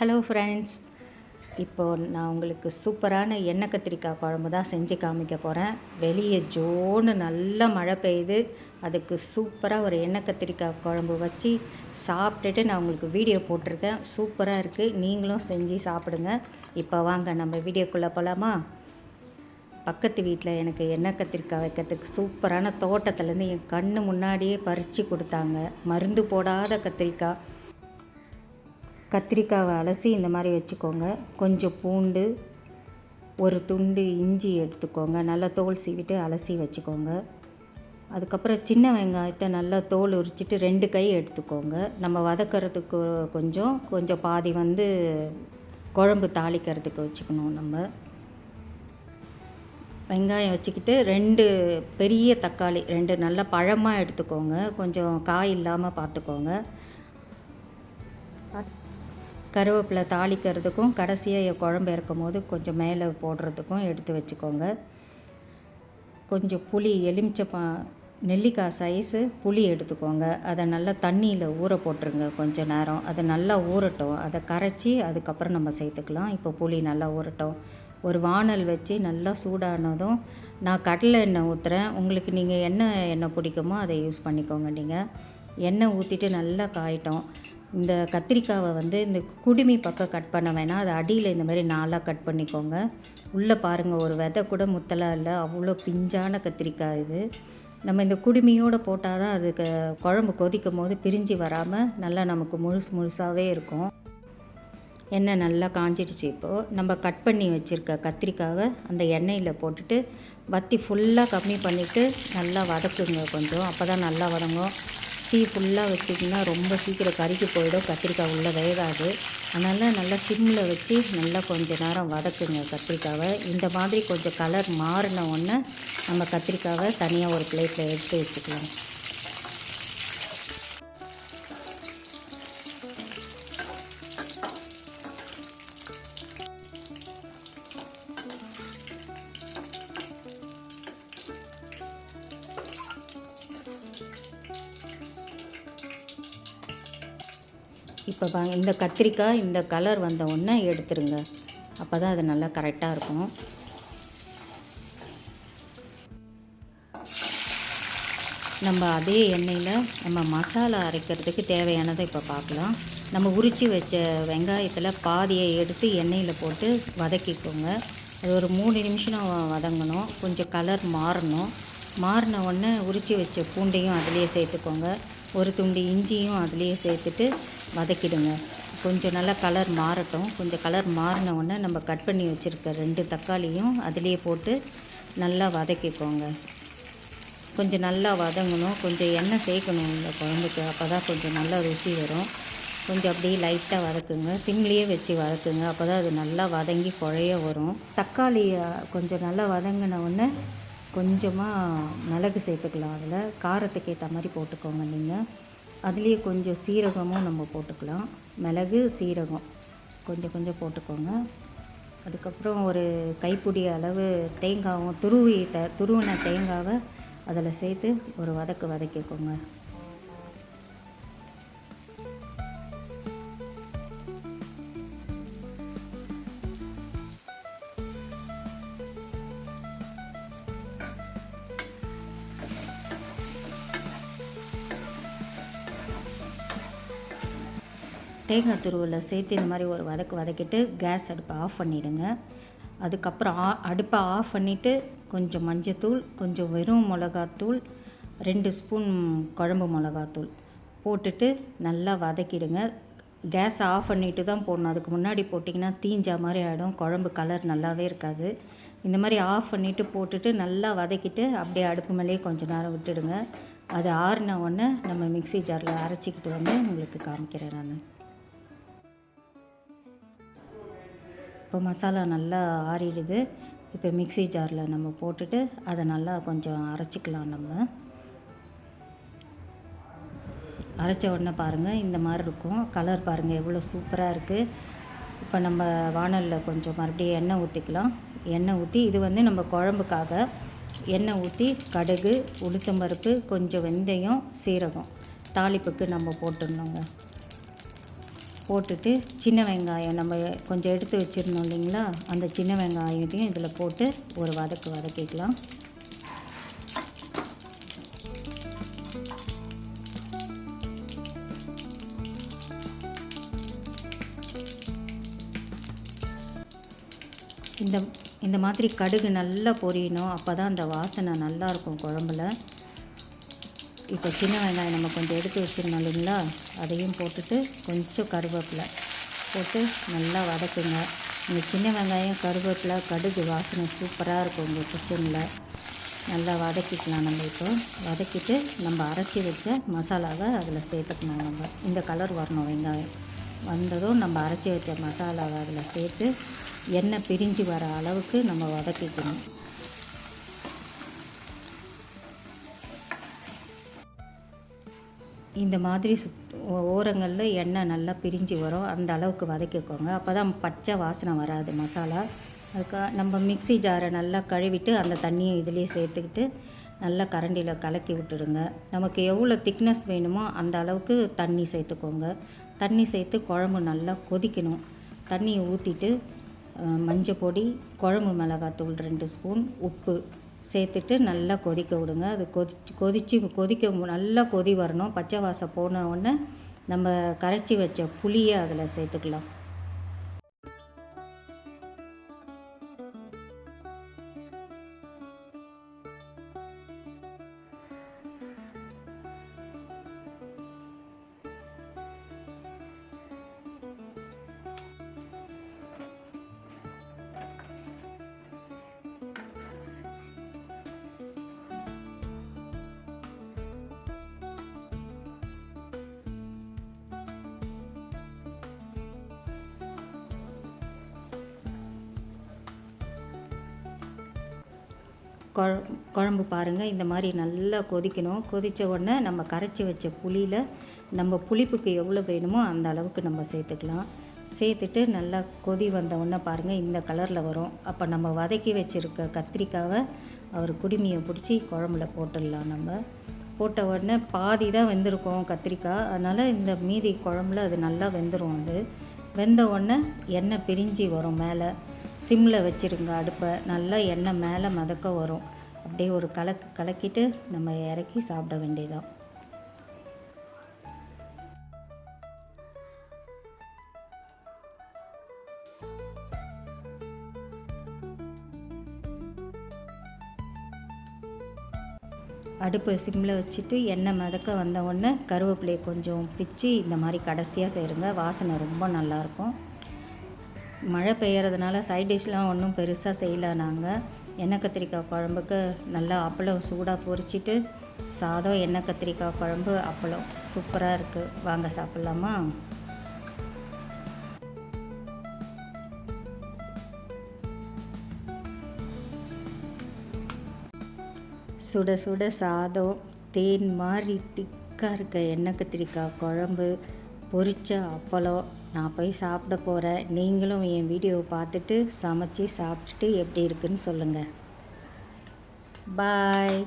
Hello friends இப்போது நான் உங்களுக்கு சூப்பரான எண்ணெய் கத்திரிக்காய் குழம்பு தான் செஞ்சு காமிக்க போகிறேன் வெளியே ஜோன்னு நல்ல மழை பெய்யுது அதுக்கு சூப்பராக ஒரு எண்ணெய் கத்திரிக்காய் குழம்பு வச்சு சாப்பிட்டுட்டு நான் உங்களுக்கு வீடியோ போட்டிருக்கேன். சூப்பராக இருக்குது நீங்களும் செஞ்சு சாப்பிடுங்க. இப்போ வாங்க நம்ம வீடியோக்குள்ளே போகலாமா பக்கத்து வீட்டில் எனக்கு எண்ணெய் கத்திரிக்காய் வைக்கிறதுக்கு சூப்பரான தோட்டத்துலேருந்து என் கண்ணு முன்னாடியே பறித்து கொடுத்தாங்க. மருந்து போடாத கத்திரிக்காய். கத்திரிக்காவை அலசி இந்த மாதிரி வச்சுக்கோங்க. கொஞ்சம் பூண்டு ஒரு துண்டு இஞ்சி எடுத்துக்கோங்க. நல்லா தோல் சீவிட்டு அலசி வச்சுக்கோங்க. அதுக்கப்புறம் சின்ன வெங்காயத்தை நல்லா தோல் உரிச்சிட்டு ரெண்டு கை எடுத்துக்கோங்க. நம்ம வதக்கிறதுக்கு கொஞ்சம் கொஞ்சம் பாதி வந்து குழம்பு தாளிக்கிறதுக்கு வச்சுக்கணும் நம்ம. வெங்காயம் வச்சுக்கிட்டு ரெண்டு பெரிய தக்காளி ரெண்டு நல்ல பழமாக எடுத்துக்கோங்க. கொஞ்சம் காய் இல்லாமல் பார்த்துக்கோங்க கருவேப்பிலை தாளிக்கிறதுக்கும் கடைசியாக குழம்பு இறக்கும் போது கொஞ்சம் மேலே போடுறதுக்கும் எடுத்து வச்சுக்கோங்க. கொஞ்சம் புளி எலுமிச்சப்பா நெல்லிக்காய் சைஸு புளி எடுத்துக்கோங்க. அதை நல்லா தண்ணியில் ஊற போட்டுருங்க கொஞ்சம் நேரம். அதை நல்லா ஊறட்டும். அதை கரைச்சி அதுக்கப்புறம் நம்ம சேர்த்துக்கலாம். இப்போ புளி நல்லா ஊறட்டும். ஒரு வானல் வச்சு நல்லா சூடானதும் நான் கடலை எண்ணெய் ஊற்றுறேன் உங்களுக்கு நீங்கள் என்ன எண்ணெய் பிடிக்குமோ அதை யூஸ் பண்ணிக்கோங்க நீங்கள் எண்ணெய் ஊற்றிட்டு நல்லா காயிட்டோம். இந்த கத்திரிக்காவை வந்து இந்த குடுமி பக்கம் கட் பண்ண வேணாம். அது அடியில் இந்த மாதிரி நாலாக கட் பண்ணிக்கோங்க. உள்ளே பாருங்கள் ஒரு விதை கூட முத்தலாக இல்லை. அவ்வளோ பிஞ்சான கத்திரிக்காய் இது. நம்ம இந்த குடுமியோடு போட்டால் தான் அதுக்கு குழம்பு கொதிக்கும் போது பிரிஞ்சு வராமல் நல்லா நமக்கு முழுசு முழுசாகவே இருக்கும். எண்ணெய் நல்லா காஞ்சிடுச்சு இப்போது நம்ம கட் பண்ணி வச்சுருக்க கத்திரிக்காவை அந்த எண்ணெயில் போட்டுட்டு வத்தி ஃபுல்லாக கம்மி பண்ணிவிட்டு நல்லா வதக்குங்க கொஞ்சம். அப்போ தான் நல்லா வதங்கும். தீ ஃபுல்லாக வச்சிங்கன்னா ரொம்ப சீக்கிரம் கருகி போயிடும். கத்திரிக்காய் உள்ளே வேகாது. அதனால் நல்லா சிம்மில் வச்சு நல்லா கொஞ்சம் நேரம் வதக்குங்க கத்திரிக்காவை. இந்த மாதிரி கொஞ்சம் கலர் மாறின உடனே நம்ம கத்திரிக்காவை தனியாக ஒரு பிளேட்டில் எடுத்து வச்சுக்கலாம். இப்போ பாருங்க இந்த கத்திரிக்காய் இந்த கலர் வந்த உடனே எடுத்துருங்க. அப்போ தான் அது நல்லா கரெக்டாக இருக்கும். நம்ம அதே எண்ணெயில் நம்ம மசாலா அரைக்கிறதுக்கு தேவையானதை இப்போ பார்க்கலாம். நம்ம உரித்து வச்ச வெங்காயத்தில் பாதியை எடுத்து எண்ணெயில் போட்டு வதக்கிக்கோங்க. அது ஒரு மூணு நிமிஷம் வதங்கணும். கொஞ்சம் கலர் மாறணும். மாறின உடனே உரித்து வச்ச பூண்டையும் அதிலேயே சேர்த்துக்கோங்க. ஒரு துண்டு இஞ்சியும் அதிலேயே சேர்த்துட்டு வதக்கிடுங்க. கொஞ்சம் நல்லா கலர் மாறட்டும். கொஞ்சம் கலர் மாறின உடனே நம்ம கட் பண்ணி வச்சுருக்க ரெண்டு தக்காளியும் அதுலேயே போட்டு நல்லா வதக்கிக்கோங்க. கொஞ்சம் நல்லா வதங்கணும். கொஞ்சம் எண்ணெய் சேர்க்கணும் இந்த குழம்புக்கு. அப்போ தான் கொஞ்சம் நல்லா ருசி வரும். கொஞ்சம் அப்படியே லைட்டாக வதக்குங்க. சிம்லேயே வச்சு வதக்குங்க. அப்போ தான் அது நல்லா வதங்கி குழைய வரும். தக்காளி கொஞ்சம் நல்லா வதங்கின உடனே கொஞ்சமாக மிளகு சேர்த்துக்கலாம் அதில். காரத்துக்கு ஏற்ற மாதிரி போட்டுக்கோங்க நீங்கள் அதுலேயே கொஞ்சம் சீரகமும் நம்ம போட்டுக்கலாம். மிளகு சீரகம் கொஞ்சம் கொஞ்சம் போட்டுக்கோங்க. அதுக்கப்புறம் ஒரு கைப்பிடி அளவு தேங்காவும் துருவி த துருவின தேங்காவை அதில் சேர்த்து ஒரு வதக்கு வதக்கிக்கோங்க. தேங்காய் துருவில் சேர்த்து இந்த மாதிரி ஒரு வதக்கு வதக்கிட்டு கேஸ் அடுப்பை ஆஃப் பண்ணிவிடுங்க அதுக்கப்புறம் ஆ அடுப்பை ஆஃப் பண்ணிவிட்டு கொஞ்சம் மஞ்சத்தூள் கொஞ்சம் வெறும் மிளகாத்தூள் ரெண்டு ஸ்பூன் குழம்பு மிளகாத்தூள் போட்டுட்டு நல்லா வதக்கிடுங்க. கேஸ் ஆஃப் பண்ணிவிட்டு தான் போடணும். அதுக்கு முன்னாடி போட்டிங்கன்னா தீஞ்சா மாதிரி ஆகிடும் குழம்பு கலர் நல்லாவே இருக்காது. இந்த மாதிரி ஆஃப் பண்ணிவிட்டு போட்டுட்டு நல்லா வதக்கிட்டு அப்படியே அடுப்பு மேலேயே கொஞ்சம் நேரம் விட்டுடுங்க. அது ஆறின உடனே நம்ம மிக்சி ஜாரில் அரைச்சிக்கிட்டு வந்து உங்களுக்கு காமிக்கிறேன் நான். இப்போ மசாலா நல்லா ஆறிடுது. இப்போ மிக்சி ஜாரில் நம்ம போட்டுட்டு அதை நல்லா கொஞ்சம் அரைச்சிக்கலாம் நம்ம. அரைச்ச உடனே பாருங்கள் இந்த மாதிரி இருக்கும். கலர் பாருங்கள் எவ்வளோ சூப்பராக இருக்குது இப்போ நம்ம வானலில் கொஞ்சம் மறுபடியும் எண்ணெய் ஊற்றிக்கலாம் எண்ணெய் ஊற்றி இது வந்து நம்ம குழம்புக்காக எண்ணெய் ஊற்றி கடுகு உளுத்தம்பருப்பு கொஞ்சம் வெந்தயம் சீரகம் தாளிப்புக்கு நம்ம போட்டுடணுங்க. போட்டுட்டு சின்ன வெங்காயம் நம்ம கொஞ்சம் எடுத்து வச்சுருந்தோம் இல்லைங்களா? அந்த சின்ன வெங்காயத்தையும் இதில் போட்டு ஒரு வதக்கு வதக்கிக்கலாம். இந்த இந்த மாதிரி கடுகு நல்லா பொரியணும். அப்போ தான் அந்த வாசனை நல்லாயிருக்கும் குழம்புல. இப்போ சின்ன வெங்காயம் நம்ம கொஞ்சம் எடுத்து வச்சுருந்தோம் இல்லைங்களா? அதையும் போட்டுட்டு கொஞ்சம் கருவேப்பிலை போட்டு நல்லா வதக்குங்க. இந்த சின்ன வெங்காயம் கருவேப்பிலை கடுகு வாசனை சூப்பராக இருக்கும் உங்கள் கிச்சனில் நல்லா வதக்கிக்கலாம் நம்ம இப்போ. வதக்கிட்டு நம்ம அரைச்சி வச்ச மசாலாவை அதில் சேர்த்துக்கணும் நம்ம. இந்த கலர் வரணும் வெங்காயம். வந்ததும் நம்ம அரைச்சி வச்ச மசாலாவை அதில் சேர்த்து எண்ணெய் பிரிஞ்சு வர அளவுக்கு நம்ம வதக்கிக்கணும். இந்த மாதிரி சுத் ஓரங்களில் எண்ணெய் நல்லா பிரிஞ்சு வரும். அந்த அளவுக்கு வதக்கிக்கோங்க. அப்போ தான் பச்சை வாசனை வராது மசாலா. அதுக்காக நம்ம மிக்ஸி ஜாரை நல்லா கழுவிட்டு அந்த தண்ணியை இதுலேயே சேர்த்துக்கிட்டு நல்லா கரண்டியில் கலக்கி விட்டுடுங்க. நமக்கு எவ்வளோ திக்னஸ் வேணுமோ அந்த அளவுக்கு தண்ணி சேர்த்துக்கோங்க. தண்ணி சேர்த்து குழம்பு நல்லா கொதிக்கணும். தண்ணியை ஊற்றிட்டு மஞ்சள் பொடி குழம்பு மிளகாத்தூள் ரெண்டு ஸ்பூன் உப்பு. சேர்த்துட்டு நல்லா கொதிக்க விடுங்க. அது கொதி கொதித்து கொதிக்க நல்லா கொதி வரணும். பச்சை வாசம் போன உடனே நம்ம கரைச்சி வச்ச புளியை அதில் சேர்த்துக்கலாம். குழம்பு பாருங்கள் இந்த மாதிரி நல்லா கொதிக்கணும். கொதித்த உடனே நம்ம கரைச்சி வச்ச புளியில் நம்ம புளிப்புக்கு எவ்வளோ வேணுமோ அந்த அளவுக்கு நம்ம சேர்த்துக்கலாம். சேர்த்துட்டு நல்லா கொதி வந்த உடனே பாருங்கள் இந்த கலரில் வரும். அப்போ நம்ம வதக்கி வச்சுருக்க கத்திரிக்காவை அவர் குடுமியை பிடிச்சி குழம்புல போட்டுடலாம் நம்ம. போட்ட உடனே பாதி தான் வெந்திருக்கும் கத்திரிக்காய். அதனால் இந்த மீதி குழம்புல அது நல்லா வெந்துடும் அது. வெந்த உடனே எண்ணெய் பிரிஞ்சு வரும் மேலே. சிம்மில் வச்சுருங்க அடுப்பை. நல்லா எண்ணெய் மேலே மதக்க வரும். அப்படியே ஒரு கலக்கு கலக்கிட்டு நம்ம இறக்கி சாப்பிட வேண்டியதான் அடுப்பு சிம்மில் வச்சுட்டு எண்ணெய் மிதக்க வந்த உடனே கருவேப்பிலையை கொஞ்சம் பிச்சு இந்த மாதிரி கடைசியாக செய்கிறங்க வாசனை ரொம்ப நல்லாயிருக்கும் மழை பெய்யறதுனால சைட் டிஷ்லாம் ஒன்றும் பெருசாக செய்யல நாங்கள் எண்ணெய் கத்திரிக்காய் குழம்புக்கு நல்லா அப்பளம் சூடாக பொரிச்சிட்டு சாதம் எண்ணெய் கத்திரிக்காய் குழம்பு அப்பளம். சூப்பராக இருக்குது வாங்க சாப்பிட்லாமா? சுட சுட சாதம் தேன் மாதிரி திக்காக இருக்க எண்ணெய் கத்திரிக்காய் குழம்பு பொரிச்ச அப்பளம் நான் போய் சாப்பிட போகிறேன் நீங்களும் என் வீடியோவை பார்த்துட்டு சமைச்சி சாப்பிட்டுட்டு எப்படி இருக்குன்னு சொல்லுங்கள் பாய்